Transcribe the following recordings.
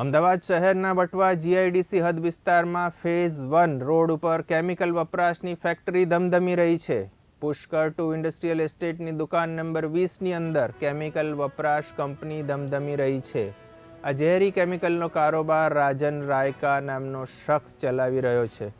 અમદાવાદ શહેરના વટવા જીઆઈડીસી હદ વિસ્તારમાં ફેઝ વન રોડ ઉપર કેમિકલ વપરાશની ફેક્ટરી ધમધમી રહી છે. પુષ્કર ટુ ઇન્ડસ્ટ્રીયલ એસ્ટેટની દુકાન નંબર વીસની અંદર કેમિકલ વપરાશ કંપની ધમધમી રહી છે. આ ઝેરી કેમિકલનો કારોબાર રાજન રાયકા નામનો શખ્સ ચલાવી રહ્યો છે.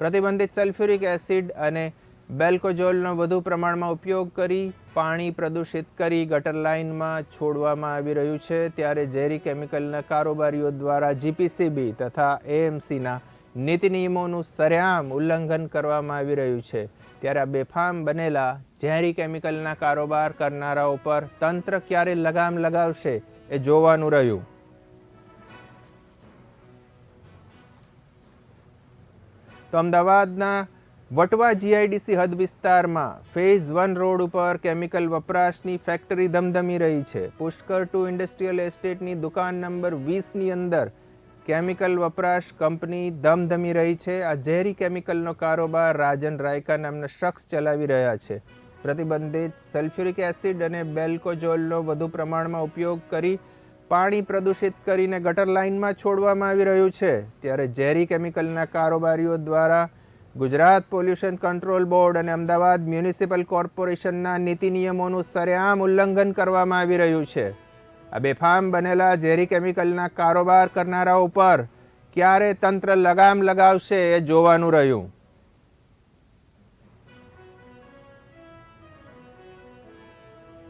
પ્રતિબંધિત સલ્ફ્યુરિક એસિડ અને બેલ્કોજોલનો વધુ પ્રમાણમાં ઉપયોગ કરી, પાણી પ્રદૂષિત કરી ગટર લાઇનમાં છોડવામાં આવી રહ્યું છે. ત્યારે ઝેરી કેમિકલના કારોબારીઓ દ્વારા જીપીસીબી તથા એએમસીના નીતિ નિયમોનું સરેઆમ ઉલ્લંઘન કરવામાં આવી રહ્યું છે. ત્યારે આ બેફામ બનેલા ઝેરી કેમિકલના કારોબાર કરનારાઓ પર તંત્ર ક્યારે લગામ લગાવશે એ જોવાનું રહ્યું. તો અમદાવાદના વટવા જીઆઈડીસી હદ વિસ્તારમાં ફેઝ વન રોડ ઉપર કેમિકલ વપરાશની ફેક્ટરી ધમધમી રહી છે. પુષ્કર ટુ ઇન્ડસ્ટ્રીયલ એસ્ટેટની દુકાન નંબર વીસની અંદર કેમિકલ વપરાશ કંપની ધમધમી રહી છે. આ ઝેરી કેમિકલનો કારોબાર રાજન રાયકા નામના શખ્સ ચલાવી રહ્યા છે. પ્રતિબંધિત સલ્ફ્યુરિક એસિડ અને બેલ્કોજોલનો વધુ પ્રમાણમાં ઉપયોગ કરી પાણી પ્રદૂષિત કરીને ગટર લાઇનમાં છોડવામાં આવી રહ્યું છે. ત્યારે ઝેરી કેમિકલના કારોબારીઓ દ્વારા ગુજરાત પોલ્યુશન કંટ્રોલ બોર્ડ અને અમદાવાદ મ્યુનિસિપલ કોર્પોરેશનના નીતિ નિયમોનું સરેઆમ ઉલ્લંઘન કરવામાં આવી રહ્યું છે. આ બેફામ બનેલા ઝેરી કેમિકલના કારોબાર કરનારાઓ ઉપર ક્યારે તંત્ર લગામ લગાવશે એ જોવાનું રહ્યું.